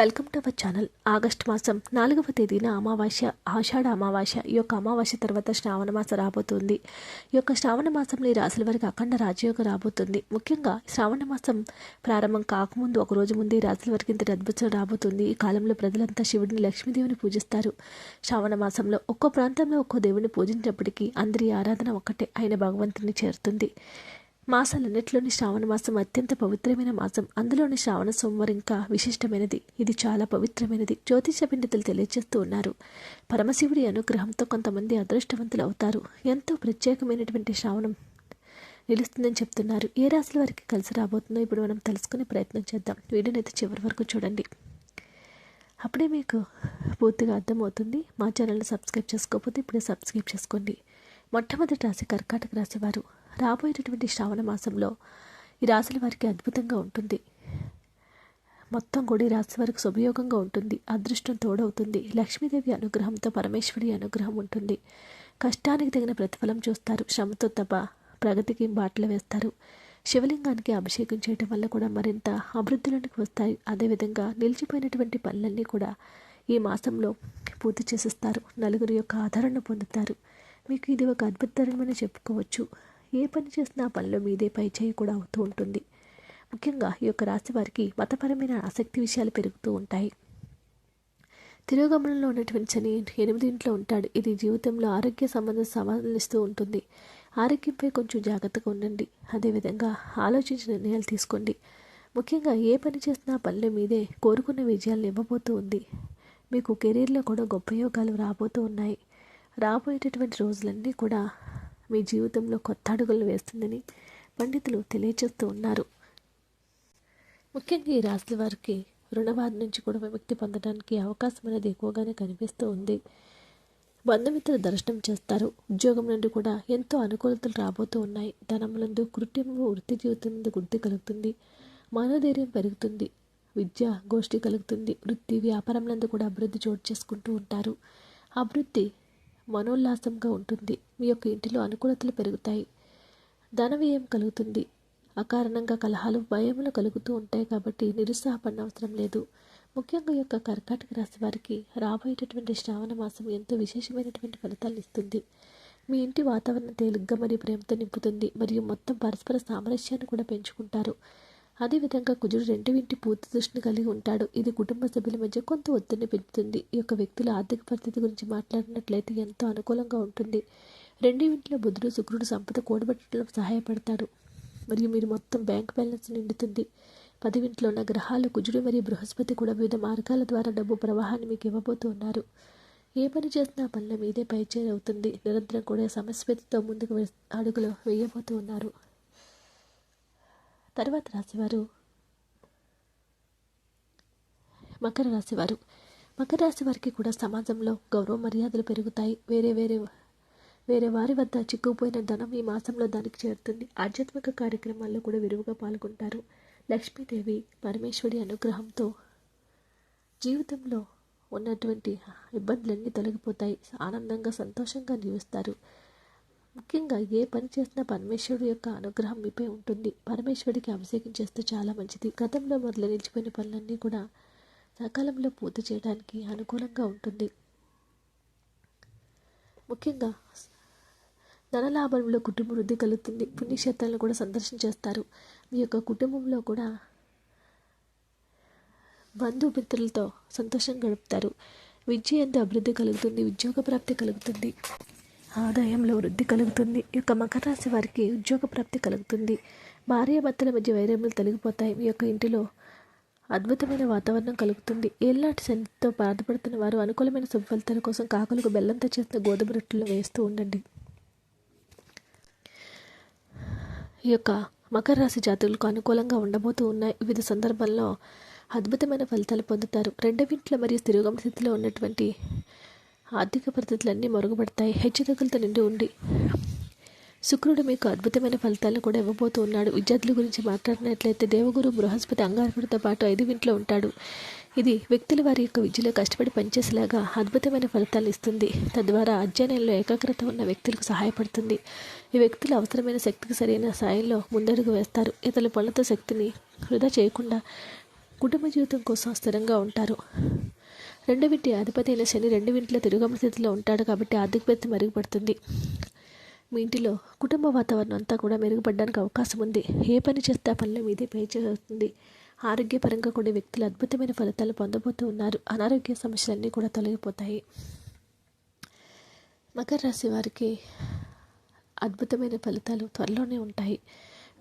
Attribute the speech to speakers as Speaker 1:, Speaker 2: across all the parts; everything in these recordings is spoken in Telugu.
Speaker 1: Welcome to our channel. August మాసం నాలుగవ తేదీన అమావాస్య ఆషాఢ అమావాస్య ఈ యొక్క అమావాస్య తర్వాత శ్రావణ మాసం రాబోతుంది. ఈ యొక్క శ్రావణ మాసంలో ఈ రాశుల వారికి అఖండ రాజయోగం రాబోతుంది. ముఖ్యంగా శ్రావణ మాసం ప్రారంభం కాకముందు ఒక రోజు ముందు ఈ రాశుల వారికి ఇంత అద్భుతం రాబోతుంది. ఈ కాలంలో ప్రజలంతా శివుడిని లక్ష్మీదేవిని పూజిస్తారు. శ్రావణ మాసంలో ఒక్కో ప్రాంతంలో ఒక్కో దేవుని పూజించినప్పటికీ అందరి ఆరాధన ఒక్కటే ఆయన భగవంతుని చేరుతుంది. మాసాలన్నింటిలోని శ్రావణ మాసం అత్యంత పవిత్రమైన మాసం. అందులోని శ్రావణ సోమవారం ఇంకా విశిష్టమైనది. ఇది చాలా పవిత్రమైనది. జ్యోతిష పండితులు తెలియజేస్తూ ఉన్నారు. పరమశివుడి అనుగ్రహంతో కొంతమంది అదృష్టవంతులు అవుతారు. ఎంతో ప్రత్యేకమైనటువంటి శ్రావణం నిలుస్తుందని చెప్తున్నారు. ఏ రాశుల వారికి కలిసి రాబోతుందో ఇప్పుడు మనం తెలుసుకునే ప్రయత్నం చేద్దాం. వీడియోని అయితే చివరి వరకు చూడండి. అప్పుడే మీకు పూర్తిగా అర్థమవుతుంది. మా ఛానల్ని సబ్స్క్రైబ్ చేసుకోకపోతే ఇప్పుడే సబ్స్క్రైబ్ చేసుకోండి. మొట్టమొదటి రాశి కర్కాటక రాశి వారు రాబోయేటటువంటి శ్రావణ మాసంలో ఈ రాశుల వారికి అద్భుతంగా ఉంటుంది. మొత్తం కూడా ఈ రాశి వారికి శుభయోగంగా ఉంటుంది. అదృష్టం తోడవుతుంది. లక్ష్మీదేవి అనుగ్రహంతో పరమేశ్వరి అనుగ్రహం ఉంటుంది. కష్టానికి తగిన ప్రతిఫలం చూస్తారు. శ్రమతో తప్ప ప్రగతికి బాటలు వేస్తారు. శివలింగానికి అభిషేకం చేయటం వల్ల కూడా మరింత అభివృద్ధిలోనికి వస్తాయి. అదేవిధంగా నిలిచిపోయినటువంటి పనులన్నీ కూడా ఈ మాసంలో పూర్తి చేసేస్తారు. నలుగురి యొక్క ఆదరణ పొందుతారు. మీకు ఇది ఒక అద్భుతకరమని చెప్పుకోవచ్చు. ఏ పని చేసినా పనిలో మీదే పై చేయి కూడా అవుతూ ఉంటుంది. ముఖ్యంగా ఈ యొక్క రాశి వారికి మతపరమైన ఆసక్తి విషయాలు పెరుగుతూ ఉంటాయి. తిరోగమనంలో ఉన్నటువంటి శని ఎనిమిది ఇంట్లో ఉంటాడు. ఇది జీవితంలో ఆరోగ్య సంబంధం సవాళ్ళు ఉంటుంది. ఆరోగ్యంపై కొంచెం జాగ్రత్తగా ఉండండి. అదేవిధంగా ఆలోచించి నిర్ణయాలు తీసుకోండి. ముఖ్యంగా ఏ పని చేసినా పనుల మీదే కోరుకున్న విజయాలను ఇవ్వబోతూ ఉంది. మీకు కెరీర్లో కూడా గొప్ప యోగాలు రాబోతూ ఉన్నాయి. రాబోయేటటువంటి రోజులన్నీ కూడా మీ జీవితంలో కొత్త అడుగులు వేస్తుందని పండితులు తెలియజేస్తూ ఉన్నారు. ముఖ్యంగా ఈ రాశుల వారికి రుణబాధ నుంచి కూడా విముక్తి పొందడానికి అవకాశం అనేది ఎక్కువగానే కనిపిస్తూ ఉంది. బంధుమిత్రులు దర్శనం చేస్తారు. ఉద్యోగం నుండి కూడా ఎంతో అనుకూలతలు రాబోతూ ఉన్నాయి. ధనములందు కృత్యము వృత్తి జీవితం నుండి వృద్ధి కలుగుతుంది. మనోధైర్యం పెరుగుతుంది. విద్య గోష్ఠి కలుగుతుంది. వృత్తి వ్యాపారంలందు కూడా అభివృద్ధి చోటు చేసుకుంటూ ఉంటారు. అభివృద్ధి మనోల్లాసంగా ఉంటుంది. మీ యొక్క ఇంటిలో అనుకూలతలు పెరుగుతాయి. ధన వ్యయం కలుగుతుంది. అకారణంగా కలహాలు భయములు కలుగుతూ ఉంటాయి కాబట్టి నిరుత్సాహపడిన అవసరం లేదు. ముఖ్యంగా ఈ యొక్క కర్కాటక రాశి వారికి రాబోయేటటువంటి శ్రావణ మాసం ఎంతో విశేషమైనటువంటి ఫలితాలు ఇస్తుంది. మీ ఇంటి వాతావరణం తేలిగ్గా మరియు ప్రేమతో నింపుతుంది. మరియు మొత్తం పరస్పర సామరస్యాన్ని కూడా పెంచుకుంటారు. అదేవిధంగా కుజుడు రెండు ఇంటి పూర్తి దృష్టిని కలిగి ఉంటాడు. ఇది కుటుంబ సభ్యుల మధ్య కొంత ఒత్తిడిని పెంచుతుంది ఈ యొక్క వ్యక్తుల ఆర్థిక పరిస్థితి గురించి మాట్లాడినట్లయితే ఎంతో అనుకూలంగా ఉంటుంది. రెండు ఇంట్లో బుధుడు శుక్రుడు సంపద కూడబెట్టడంలో సహాయపడతాడు మరియు మీరు మొత్తం బ్యాంక్ బ్యాలెన్స్ నిండుతుంది. పదివింట్లో ఉన్న గ్రహాలు కుజుడు మరియు బృహస్పతి కూడా వివిధ మార్గాల ద్వారా డబ్బు ప్రవాహాన్ని మీకు ఇవ్వబోతూ ఉన్నారు ఏ పని చేసినా పనుల మీదే పైచేరవుతుంది నిరంతరం కూడా సమస్యతో ముందుకు అడుగులు వేయబోతూ ఉన్నారు తర్వాత రాశివారు మకర రాశివారు మకర రాశి వారికి కూడా సమాజంలో గౌరవ మర్యాదలు పెరుగుతాయి. వేరే వేరే వేరే వారి వద్ద చిక్కుపోయిన ధనం ఈ మాసంలో దానికి చేరుతుంది. ఆధ్యాత్మిక కార్యక్రమాల్లో కూడా విరువుగా పాల్గొంటారు. లక్ష్మీదేవి పరమేశ్వరి అనుగ్రహంతో జీవితంలో ఉన్నటువంటి ఇబ్బందులన్నీ తొలగిపోతాయి. ఆనందంగా సంతోషంగా జీవిస్తారు. ముఖ్యంగా ఏ పని చేసినా పరమేశ్వరుడు యొక్క అనుగ్రహం మీపై ఉంటుంది. పరమేశ్వరుడికి అభిషేకం చేస్తే చాలా మంచిది. గతంలో మొదలు నిలిచిపోయిన పనులన్నీ కూడా సకాలంలో పూర్తి చేయడానికి అనుకూలంగా ఉంటుంది. ముఖ్యంగా ధనలాభంలో కుటుంబ వృద్ధి కలుగుతుంది. పుణ్యక్షేత్రాలను కూడా సందర్శించేస్తారు మీ యొక్క కుటుంబంలో కూడా బంధుమిత్రులతో సంతోషం గడుపుతారు. విద్య ఎంతో అభివృద్ధి కలుగుతుంది. ఉద్యోగ ప్రాప్తి కలుగుతుంది. ఆదాయంలో వృద్ధి కలుగుతుంది. ఈ యొక్క మకర రాశి వారికి ఉద్యోగ ప్రాప్తి కలుగుతుంది. భార్యాభర్తల మధ్య వైరములు తొలగిపోతాయి. మీ యొక్క ఇంటిలో అద్భుతమైన వాతావరణం కలుగుతుంది. ఏళ్ళాటి శనితో బాధపడుతున్న వారు అనుకూలమైన శుభ కోసం కాకులకు బెల్లంతో చేసిన గోధుమ రొట్టెలు వేస్తూ ఉండండి. ఈ యొక్క మకర రాశి జాతకులకు అనుకూలంగా ఉండబోతూ ఉన్నాయి. వివిధ సందర్భాల్లో అద్భుతమైన ఫలితాలు పొందుతారు. రెండవింట్ల మరియు స్థిరోగమ స్థితిలో ఉన్నటువంటి ఆర్థిక పద్ధతులన్నీ మరుగుపడతాయి. హెచ్చుతగ్గులతో నిండి ఉండి శుక్రుడు మీకు అద్భుతమైన ఫలితాలను కూడా ఇవ్వబోతూ ఉన్నాడు. విద్యార్థుల గురించి మాట్లాడినట్లయితే దేవగురు బృహస్పతి అంగారకుడితో పాటు ఐదు ఇంట్లో ఉంటాడు. ఇది వ్యక్తుల వారి యొక్క విద్యలో కష్టపడి పనిచేసేలాగా అద్భుతమైన ఫలితాలు ఇస్తుంది. తద్వారా అధ్యయనంలో ఏకాగ్రత ఉన్న వ్యక్తులకు సహాయపడుతుంది. ఈ వ్యక్తులు అవసరమైన శక్తికి సరైన సాయంలో ముందడుగు వేస్తారు. ఇతరుల పనులతో శక్తిని వృధా చేయకుండా కుటుంబ జీవితం కోసం స్థిరంగా ఉంటారు. రెండవింటి అధిపతి అయిన శని రెండువింటిలో తిరుగమ స్థితిలో ఉంటాడు కాబట్టి ఆర్థిక మెరుగుపడుతుంది. మీ ఇంటిలో కుటుంబ వాతావరణం అంతా కూడా మెరుగుపడడానికి అవకాశం ఉంది. ఏ పని చేస్తే ఆ పనిలో మీదే పై చేస్తుంది. ఆరోగ్యపరంగా కూడా వ్యక్తులు అద్భుతమైన ఫలితాలు పొందబోతూ ఉన్నారు. అనారోగ్య సమస్యలన్నీ కూడా తొలగిపోతాయి. మకర రాశి వారికి అద్భుతమైన ఫలితాలు త్వరలోనే ఉంటాయి.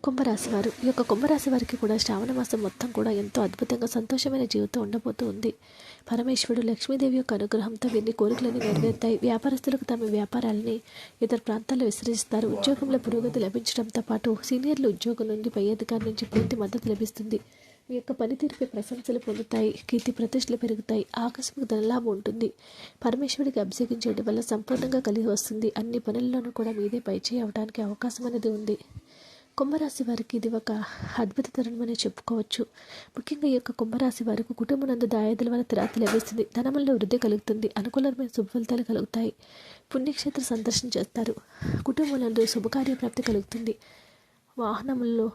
Speaker 1: కుంభరాశి వారు. ఈ యొక్క కుంభరాశి వారికి కూడా శ్రావణ మాసం మొత్తం కూడా ఎంతో అద్భుతంగా సంతోషమైన జీవితం ఉండబోతూ ఉంది. పరమేశ్వరుడు లక్ష్మీదేవి యొక్క అనుగ్రహంతో వీరిని కోరికలన్నీ నెరవేరుతాయి. వ్యాపారస్తులకు తమ వ్యాపారాలని ఇతర ప్రాంతాల్లో విస్తరిస్తారు. ఉద్యోగంలో పురోగతి లభించడంతో పాటు సీనియర్లు ఉద్యోగం నుండి పై అధికారి నుంచి పూర్తి మద్దతు లభిస్తుంది. మీ యొక్క పనితీరుపై ప్రశంసలు పొందుతాయి. కీర్తి ప్రతిష్టలు పెరుగుతాయి. ఆకస్మిక ధనలాభం ఉంటుంది. పరమేశ్వరుడికి అభిషేకించడం వల్ల సంపూర్ణంగా కలిగి వస్తుంది. అన్ని పనుల్లోనూ కూడా మీదే పైచేయి అవడానికి అవకాశం అనేది ఉంది. కుంభరాశి వారికి ఇది ఒక అద్భుత తరుణమని చెప్పుకోవచ్చు. ముఖ్యంగా ఈ యొక్క కుంభరాశి వారికి కుటుంబం నందు దాయాదుల వల్ల తిరాతి లభిస్తుంది. ధనముల్లో వృద్ధి కలుగుతుంది. అనుకూలమైన శుభఫలితాలు కలుగుతాయి. పుణ్యక్షేత్ర సందర్శన చేస్తారు. కుటుంబంలో శుభకార్య ప్రాప్తి కలుగుతుంది. వాహనముల్లో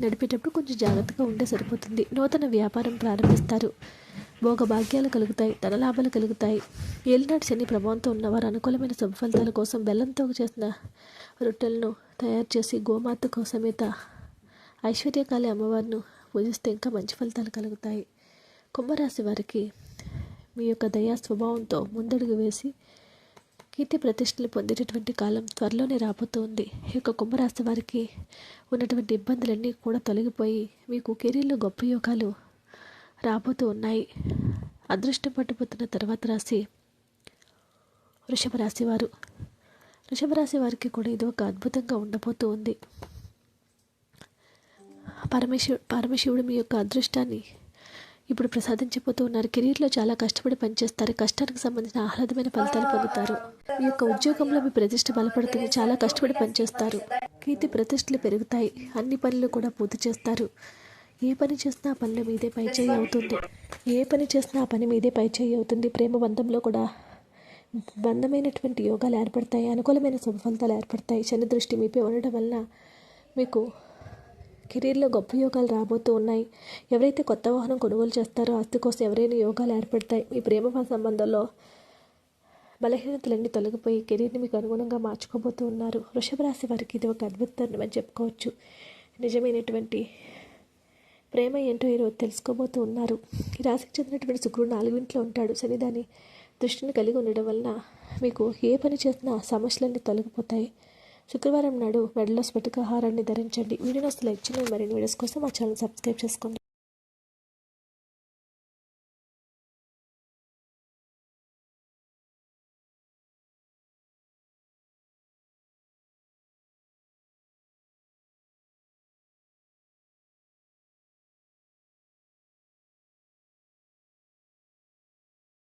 Speaker 1: నడిపేటప్పుడు కొంచెం జాగ్రత్తగా ఉంటే సరిపోతుంది. నూతన వ్యాపారం ప్రారంభిస్తారు. భోగభాగ్యాలు కలుగుతాయి. ధనలాభాలు కలుగుతాయి. ఏలినాటి శని ప్రభావంతో ఉన్నవారు అనుకూలమైన శుభ ఫలితాల కోసం బెల్లంతో చేసిన రొట్టెలను తయారు చేసి గోమాత కోసమేత ఐశ్వర్యకాళి అమ్మవారిను పూజిస్తే ఇంకా మంచి ఫలితాలు కలుగుతాయి. కుంభరాశి వారికి మీ యొక్క దయా స్వభావంతో ముందడుగు వేసి కీర్తి ప్రతిష్టలు పొందేటటువంటి కాలం త్వరలోనే రాబోతోంది. ఈ యొక్క కుంభరాశి వారికి ఉన్నటువంటి ఇబ్బందులన్నీ కూడా తొలగిపోయి మీకు కెరీర్లో గొప్ప యోగాలు రాబోతూ ఉన్నాయి. అదృష్టం పట్టుపోతున్న తర్వాత రాశి వృషభ రాశి వారు వృషభ రాశి వారికి కూడా ఇది ఒక అద్భుతంగా ఉండబోతూ ఉంది. పరమేశ్వ పరమశివుడు మీ యొక్క అదృష్టాన్ని ఇప్పుడు ప్రసాదించబోతూ ఉన్నారు. కెరీర్లో చాలా కష్టపడి పనిచేస్తారు. కష్టానికి సంబంధించిన ఆహ్లాదమైన ఫలితాలు పొందుతారు. మీ యొక్క ఉద్యోగంలో మీ ప్రతిష్ట బలపడుతుంది. చాలా కష్టపడి పనిచేస్తారు. కీర్తి ప్రతిష్టలు పెరుగుతాయి. అన్ని పనులు కూడా పూర్తి చేస్తారు. ఏ పని చేసినా ఆ పనిలో మీదే పై చేయి అవుతుంది. ఏ పని చేసినా ఆ పని మీదే పై చేయి అవుతుంది. ప్రేమ బంధంలో కూడా బంధమైనటువంటి యోగాలు ఏర్పడతాయి అనుకూలమైన శుభ ఫలితాలు ఏర్పడతాయి. శని దృష్టి మీపై ఉండడం వల్ల మీకు కెరీర్లో గొప్ప యోగాలు రాబోతూ ఉన్నాయి. ఎవరైతే కొత్త వాహనం కొనుగోలు చేస్తారో ఆస్తి కోసం ఎవరైనా యోగాలు ఏర్పడతాయి. మీ ప్రేమ సంబంధంలో బలహీనతలన్నీ తొలగిపోయి కెరీర్ని మీకు అనుగుణంగా మార్చుకోబోతూ ఉన్నారు. వృషభ రాశి వారికి ఇది ఒక అద్భుతం అని చెప్పుకోవచ్చు. నిజమైనటువంటి ప్రేమ ఏంటో ఈరోజు తెలుసుకోబోతూ ఉన్నారు. ఈ రాశికి చెందినటువంటి శుక్రుడు నాలుగింట్లో ఉంటాడు. శని దాని దృష్టిని కలిగి ఉండడం వలన మీకు ఏ పని చేసినా సమస్యలన్నీ తొలగిపోతాయి. శుక్రవారం నాడు మెడలో స్ఫటికాహారాన్ని ధరించండి. వీడియోస్ లైక్ చేయండి. మరిన్ని వీడియోస్ కోసం మా ఛానల్ సబ్స్క్రైబ్ చేసుకోండి.